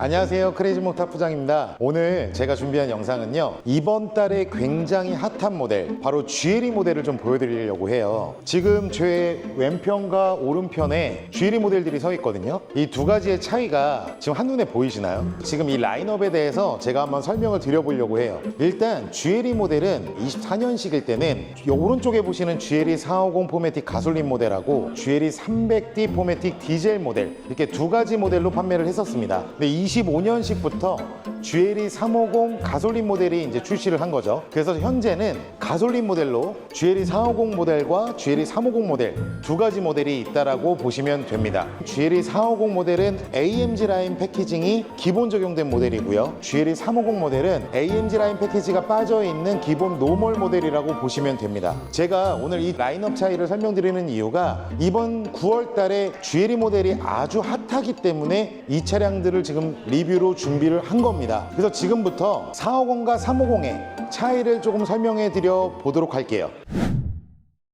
안녕하세요. 크레이지몽 탑부장입니다. 오늘 제가 준비한 영상은요 이번 달에 굉장히 핫한 모델 바로 GLE 모델을 좀 보여드리려고 해요. 지금 제 왼편과 오른편에 GLE 모델들이 서 있거든요. 이 두 가지의 차이가 지금 한눈에 보이시나요? 지금 이 라인업에 대해서 제가 한번 설명을 드려보려고 해요. 일단 GLE 모델은 24년식일 때는 이 오른쪽에 보시는 GLE 450 포매틱 가솔린 모델하고 GLE 300D 포매틱 디젤 모델 이렇게 두 가지 모델로 판매를 했었습니다. 근데 25년식부터 GLE 350 가솔린 모델이 이제 출시를 한 거죠. 그래서 현재는 가솔린 모델로 GLE 450 모델과 GLE 350 모델 두 가지 모델이 있다라고 보시면 됩니다. GLE 450 모델은 AMG 라인 패키징이 기본 적용된 모델이고요. GLE 350 모델은 AMG 라인 패키지가 빠져 있는 기본 노멀 모델이라고 보시면 됩니다. 제가 오늘 이 라인업 차이를 설명드리는 이유가 이번 9월 달에 GLE 모델이 아주 핫하기 때문에 이 차량들을 지금 리뷰로 준비를 한 겁니다. 그래서 지금부터 450과 350의 차이를 조금 설명해 드려 보도록 할게요.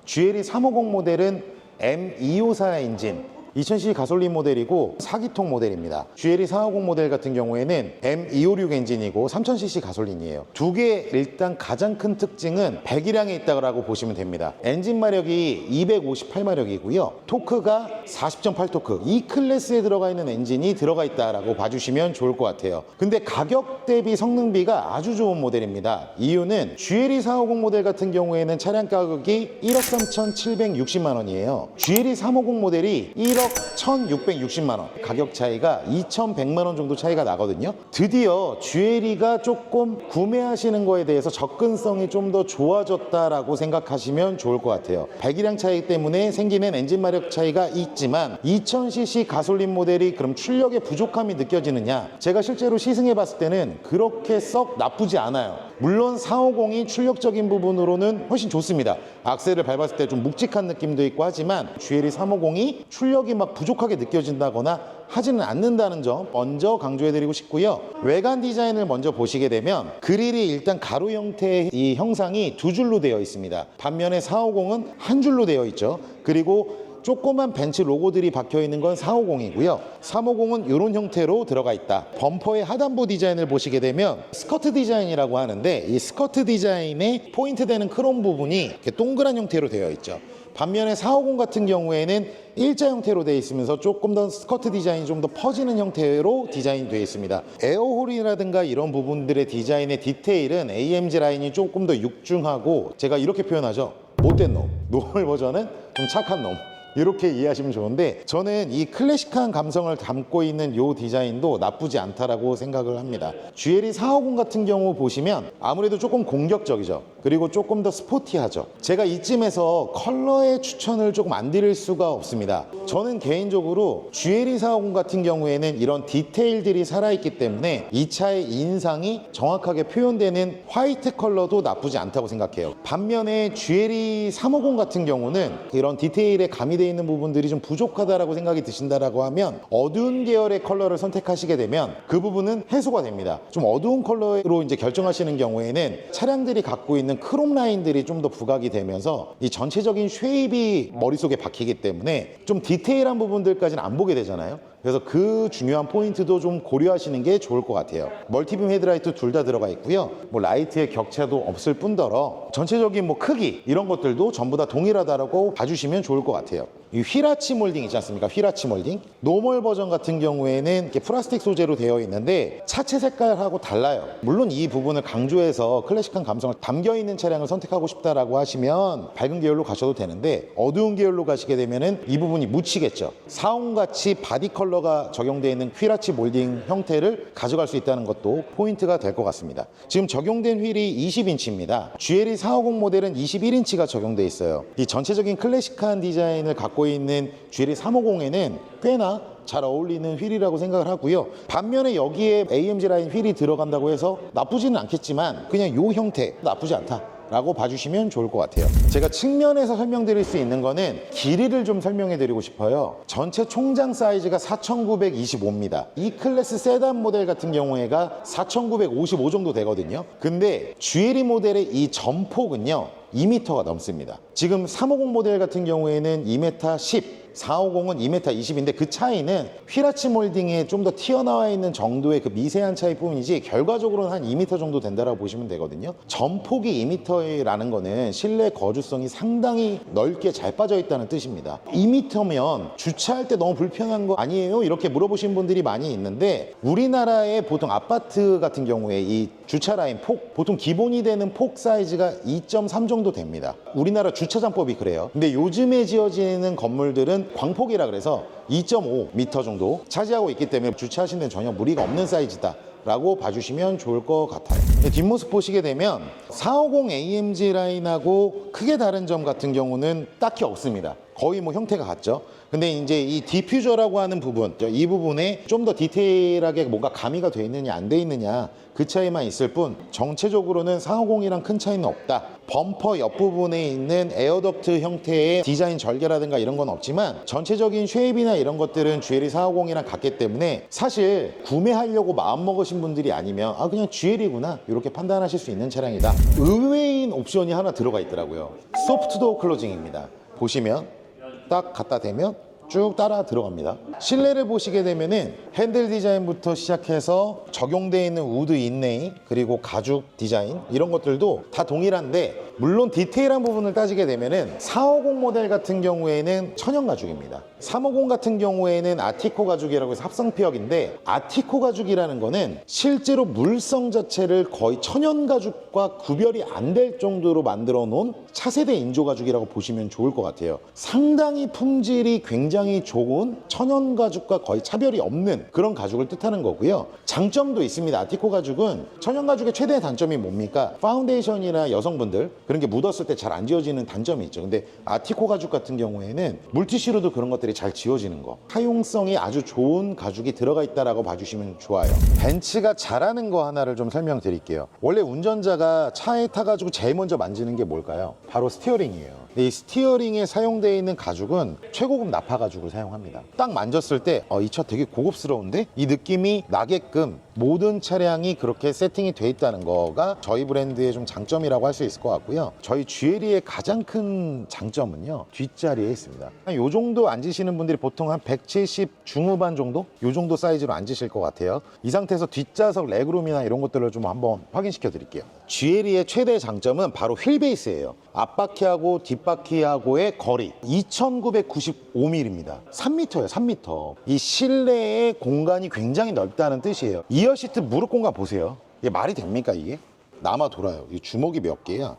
GLE 350 모델은 M254 엔진 2000cc 가솔린 모델이고 4기통 모델입니다. GLE 450 모델 같은 경우에는 M256 엔진이고 3000cc 가솔린이에요. 두개 일단 가장 큰 특징은 배기량에 있다고 보시면 됩니다. 엔진 마력이 258마력이고요. 토크가 40.8 토크. 이 클래스에 들어가 있는 엔진이 들어가 있다라고 봐주시면 좋을 것 같아요. 근데 가격 대비 성능비가 아주 좋은 모델입니다. 이유는 GLE 450 모델 같은 경우에는 차량 가격이 1억 3,760만 원이에요. GLE 350 모델이 1억 1,660만 원. 가격 차이가 2,100만 원 정도 차이가 나거든요. 드디어 GLE가 조금 구매하시는 거에 대해서 접근성이 좀 더 좋아졌다라고 생각하시면 좋을 것 같아요. 배기량 차이 때문에 생기는 엔진 마력 차이가 있지만 2000cc 가솔린 모델이 그럼 출력에 부족함이 느껴지느냐? 제가 실제로 시승해 봤을 때는 그렇게 썩 나쁘지 않아요. 물론 450이 출력적인 부분으로는 훨씬 좋습니다. 악셀을 밟았을 때 좀 묵직한 느낌도 있고 하지만 GLE 350이 출력이 막 부족하게 느껴진다거나 하지는 않는다는 점 먼저 강조해드리고 싶고요. 외관 디자인을 먼저 보시게 되면 그릴이 일단 가로 형태의 이 형상이 두 줄로 되어 있습니다. 반면에 450은 한 줄로 되어 있죠. 그리고 조그만 벤츠 로고들이 박혀 있는 건 450이고요. 350은 이런 형태로 들어가 있다. 범퍼의 하단부 디자인을 보시게 되면 스커트 디자인이라고 하는데 이 스커트 디자인에 포인트 되는 크롬 부분이 이렇게 동그란 형태로 되어 있죠. 반면에 450 같은 경우에는 일자 형태로 되어 있으면서 조금 더 스커트 디자인이 좀 더 퍼지는 형태로 디자인되어 있습니다. 에어홀이라든가 이런 부분들의 디자인의 디테일은 AMG 라인이 조금 더 육중하고 제가 이렇게 표현하죠. 못된 놈. 노멀 버전은 좀 착한 놈. 이렇게 이해하시면 좋은데 저는 이 클래식한 감성을 담고 있는 이 디자인도 나쁘지 않다라고 생각을 합니다. GLE 450 같은 경우 보시면 아무래도 조금 공격적이죠. 그리고 조금 더 스포티하죠. 제가 이쯤에서 컬러의 추천을 조금 안 드릴 수가 없습니다. 저는 개인적으로 GLE 450 같은 경우에는 이런 디테일들이 살아있기 때문에 이 차의 인상이 정확하게 표현되는 화이트 컬러도 나쁘지 않다고 생각해요. 반면에 GLE 350 같은 경우는 이런 디테일에 가미 되어 있는 부분들이 좀 부족하다라고 생각이 드신다라고 하면 어두운 계열의 컬러를 선택하시게 되면 그 부분은 해소가 됩니다. 좀 어두운 컬러로 이제 결정하시는 경우에는 차량들이 갖고 있는 크롬 라인들이 좀 더 부각이 되면서 이 전체적인 쉐입이 머릿속에 박히기 때문에 좀 디테일한 부분들까지는 안 보게 되잖아요. 그래서 그 중요한 포인트도 좀 고려하시는 게 좋을 것 같아요. 멀티빔 헤드라이트 둘 다 들어가 있고요. 뭐 라이트의 격차도 없을 뿐더러 전체적인 뭐 크기 이런 것들도 전부 다 동일하다라고 봐주시면 좋을 것 같아요. 이 휘라치 몰딩 있지 않습니까? 휘라치 몰딩. 노멀 버전 같은 경우에는 이렇게 플라스틱 소재로 되어 있는데 차체 색깔하고 달라요. 물론 이 부분을 강조해서 클래식한 감성을 담겨 있는 차량을 선택하고 싶다라고 하시면 밝은 계열로 가셔도 되는데 어두운 계열로 가시게 되면은 이 부분이 묻히겠죠. 사홍같이 바디 컬러가 적용되어 있는 휘라치 몰딩 형태를 가져갈 수 있다는 것도 포인트가 될 것 같습니다. 지금 적용된 휠이 20인치입니다. GLE 450 모델은 21인치가 적용돼 있어요. 이 전체적인 클래식한 디자인을 갖고 있는 GLE 350에는 꽤나 잘 어울리는 휠이라고 생각을 하고요. 반면에 여기에 AMG 라인 휠이 들어간다고 해서 나쁘지는 않겠지만 그냥 이 형태 나쁘지 않다. 라고 봐주시면 좋을 것 같아요. 제가 측면에서 설명드릴 수 있는 거는 길이를 좀 설명해 드리고 싶어요. 전체 총장 사이즈가 4,925입니다. 이 클래스 세단 모델 같은 경우에가 4,955 정도 되거든요. 근데 GLE 모델의 이 전폭은요. 2m가 넘습니다. 지금 350 모델 같은 경우에는 2m 10, 450은 2m 20인데 그 차이는 휘라치 몰딩에 좀 더 튀어나와 있는 정도의 그 미세한 차이 뿐이지 결과적으로는 한 2m 정도 된다라고 보시면 되거든요. 전폭이 2m라는 거는 실내 거주성이 상당히 넓게 잘 빠져 있다는 뜻입니다. 2m면 주차할 때 너무 불편한 거 아니에요? 이렇게 물어보신 분들이 많이 있는데 우리나라의 보통 아파트 같은 경우에 이 주차 라인 폭 보통 기본이 되는 폭 사이즈가 2.3 정도 됩니다. 우리나라 주차장법이 그래요. 근데 요즘에 지어지는 건물들은 광폭이라 그래서 2.5m 정도 차지하고 있기 때문에 주차하시는 전혀 무리가 없는 사이즈다. 라고 봐주시면 좋을 것 같아요. 네, 뒷모습 보시게 되면 450 AMG 라인하고 크게 다른 점 같은 경우는 딱히 없습니다. 거의 뭐 형태가 같죠. 근데 이제 이 디퓨저라고 하는 부분, 이 부분에 좀 더 디테일하게 뭔가 가미가 돼 있느냐 안 돼 있느냐 그 차이만 있을 뿐 정체적으로는 450이랑 큰 차이는 없다. 범퍼 옆부분에 있는 에어덕트 형태의 디자인 절개라든가 이런 건 없지만 전체적인 쉐입이나 이런 것들은 GLE 450이랑 같기 때문에 사실 구매하려고 마음먹으신 분들이 아니면 아 그냥 GL이구나 이렇게 판단하실 수 있는 차량이다. 의외인 옵션이 하나 들어가 있더라고요. 소프트도어 클로징입니다. 보시면 딱 갖다 대면 쭉 따라 들어갑니다. 실내를 보시게 되면은 핸들 디자인부터 시작해서 적용되어 있는 우드 인레이 그리고 가죽 디자인 이런 것들도 다 동일한데 물론 디테일한 부분을 따지게 되면은 450 모델 같은 경우에는 천연 가죽입니다. 350 같은 경우에는 아티코 가죽이라고 해서 합성 피혁인데 아티코 가죽이라는 거는 실제로 물성 자체를 거의 천연 가죽과 구별이 안 될 정도로 만들어 놓은 차세대 인조 가죽이라고 보시면 좋을 것 같아요. 상당히 품질이 굉장히 좋은 천연 가죽과 거의 차별이 없는 그런 가죽을 뜻하는 거고요. 장점도 있습니다. 아티코 가죽은 천연 가죽의 최대 단점이 뭡니까? 파운데이션이나 여성분들 그런 게 묻었을 때 잘 안 지워지는 단점이 있죠. 근데 아티코 가죽 같은 경우에는 물티슈로도 그런 것들이 잘 지워지는 거. 사용성이 아주 좋은 가죽이 들어가 있다라고 봐주시면 좋아요. 벤츠가 잘하는 거 하나를 좀 설명드릴게요. 원래 운전자가 차에 타가지고 제일 먼저 만지는 게 뭘까요? 바로 스티어링이에요. 이 스티어링에 사용되어 있는 가죽은 최고급 나파 가 죽을 사용합니다. 딱 만졌을 때, 어, 이차 되게 고급스러운데? 이 느낌이 나게끔 모든 차량이 그렇게 세팅이 돼 있다는 거가 저희 브랜드의 좀 장점이라고 할 수 있을 것 같고요. 저희 GLE의 가장 큰 장점은요, 뒷자리에 있습니다. 한 요 정도 앉으시는 분들이 보통 한 170 중후반 정도? 요 정도 사이즈로 앉으실 것 같아요. 이 상태에서 뒷좌석 레그룸이나 이런 것들을 좀 한번 확인시켜 드릴게요. GLE의 최대 장점은 바로 휠 베이스예요. 앞바퀴하고 뒷바퀴하고의 거리 2995mm입니다. 3m예요, 3m. 이 실내의 공간이 굉장히 넓다는 뜻이에요. 이어 시트 무릎 공간 보세요. 이게 말이 됩니까, 이게? 남아 돌아요. 이 주먹이 몇 개야?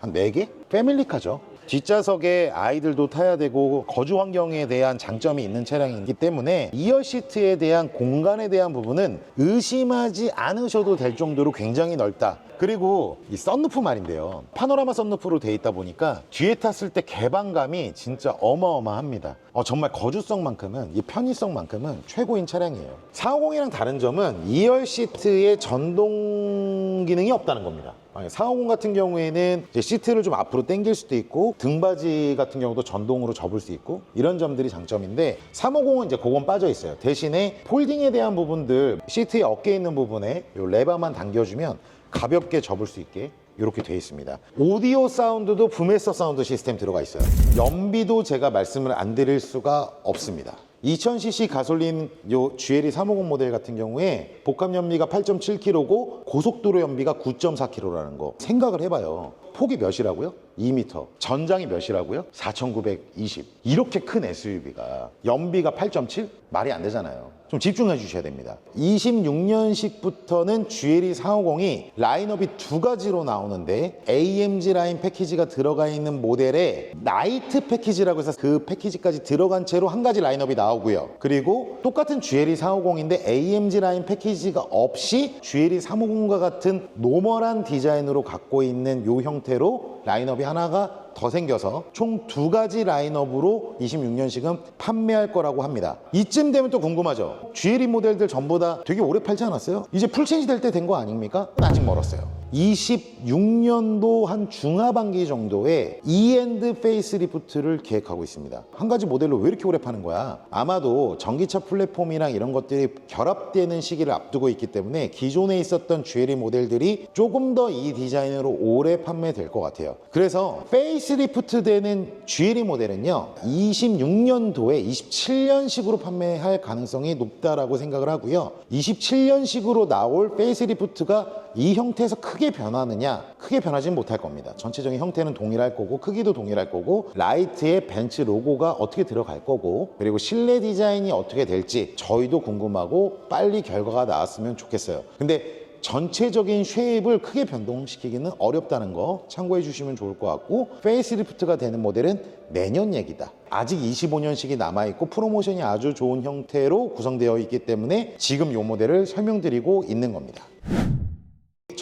한 4개? 패밀리카죠. 뒷좌석에 아이들도 타야 되고 거주 환경에 대한 장점이 있는 차량이기 때문에 이어 시트에 대한 공간에 대한 부분은 의심하지 않으셔도 될 정도로 굉장히 넓다. 그리고 이 썬루프 말인데요. 파노라마 썬루프로 돼 있다 보니까 뒤에 탔을 때 개방감이 진짜 어마어마합니다. 어, 정말 거주성만큼은 이 편의성만큼은 최고인 차량이에요. 450이랑 다른 점은 2열 시트에 전동 기능이 없다는 겁니다. 450 같은 경우에는 시트를 좀 앞으로 당길 수도 있고 등받이 같은 경우도 전동으로 접을 수 있고 이런 점들이 장점인데 350은 이제 그건 빠져 있어요. 대신에 폴딩에 대한 부분들 시트의 어깨에 있는 부분에 요 레버만 당겨주면 가볍게 접을 수 있게 이렇게 되어 있습니다. 오디오 사운드도 부메서 사운드 시스템 들어가 있어요. 연비도 제가 말씀을 안 드릴 수가 없습니다. 2000cc 가솔린 요 GLE 350 모델 같은 경우에 복합 연비가 8.7km고 고속도로 연비가 9.4km라는 거 생각을 해봐요. 폭이 몇이라고요? 2m. 전장이 몇이라고요? 4,920. 이렇게 큰 SUV가 연비가 8.7? 말이 안 되잖아요. 좀 집중해 주셔야 됩니다. 26년식부터는 GLE 450이 라인업이 두 가지로 나오는데 AMG 라인 패키지가 들어가 있는 모델에 나이트 패키지라고 해서 그 패키지까지 들어간 채로 한 가지 라인업이 나오고요. 그리고 똑같은 GLE 450인데 AMG 라인 패키지가 없이 GLE 350과 같은 노멀한 디자인으로 갖고 있는 요 형태 로 라인업이 하나가 더 생겨서 총 두 가지 라인업으로 26년식은 판매할 거라고 합니다. 이쯤 되면 또 궁금하죠. GLE 모델들 전부 다 되게 오래 팔지 않았어요? 이제 풀체인지 될 때 된 거 아닙니까? 아직 멀었어요. 26년도 한 중하반기 정도에 이엔드 페이스리프트를 계획하고 있습니다. 한 가지 모델로 왜 이렇게 오래 파는 거야? 아마도 전기차 플랫폼이랑 이런 것들이 결합되는 시기를 앞두고 있기 때문에 기존에 있었던 GLE 모델들이 조금 더 이 디자인으로 오래 판매될 것 같아요. 그래서 페이스 페이스리프트 되는 GLE 모델은요 26년도에 27년식으로 판매할 가능성이 높다라고 생각을 하고요. 27년식으로 나올 페이스리프트가 이 형태에서 크게 변하느냐 크게 변하지는 못할 겁니다. 전체적인 형태는 동일할 거고 크기도 동일할 거고 라이트에 벤츠 로고가 어떻게 들어갈 거고 그리고 실내 디자인이 어떻게 될지 저희도 궁금하고 빨리 결과가 나왔으면 좋겠어요. 근데 전체적인 쉐입을 크게 변동시키기는 어렵다는 거 참고해 주시면 좋을 것 같고 페이스리프트가 되는 모델은 내년 얘기다. 아직 25년식이 남아있고 프로모션이 아주 좋은 형태로 구성되어 있기 때문에 지금 이 모델을 설명드리고 있는 겁니다.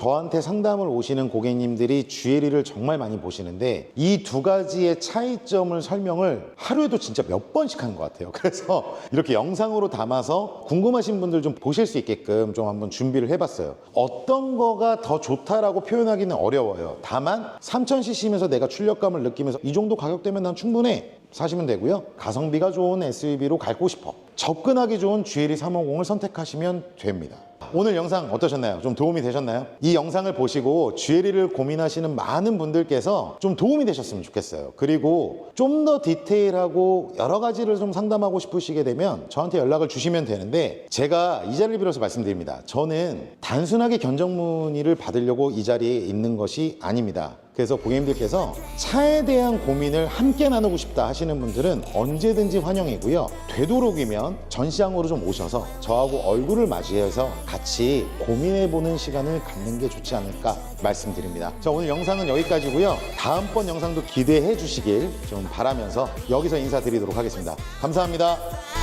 저한테 상담을 오시는 고객님들이 GLE를 정말 많이 보시는데 이 두 가지의 차이점을 설명을 하루에도 진짜 몇 번씩 한것 같아요. 그래서 이렇게 영상으로 담아서 궁금하신 분들 좀 보실 수 있게끔 좀 한번 준비를 해봤어요. 어떤 거가 더 좋다라고 표현하기는 어려워요. 다만 3000cc면서 내가 출력감을 느끼면서 이 정도 가격대면 난 충분해. 사시면 되고요. 가성비가 좋은 SUV로 갈고 싶어. 접근하기 좋은 GLE 350을 선택하시면 됩니다. 오늘 영상 어떠셨나요? 좀 도움이 되셨나요? 이 영상을 보시고 GLE를 고민하시는 많은 분들께서 좀 도움이 되셨으면 좋겠어요. 그리고 좀 더 디테일하고 여러 가지를 좀 상담하고 싶으시게 되면 저한테 연락을 주시면 되는데 제가 이 자리를 빌어서 말씀드립니다. 저는 단순하게 견적 문의를 받으려고 이 자리에 있는 것이 아닙니다. 그래서 고객님들께서 차에 대한 고민을 함께 나누고 싶다 하시는 분들은 언제든지 환영이고요. 되도록이면 전시장으로 좀 오셔서 저하고 얼굴을 맞이해서 같이 고민해보는 시간을 갖는 게 좋지 않을까 말씀드립니다. 자, 오늘 영상은 여기까지고요. 다음번 영상도 기대해 주시길 좀 바라면서 여기서 인사드리도록 하겠습니다. 감사합니다.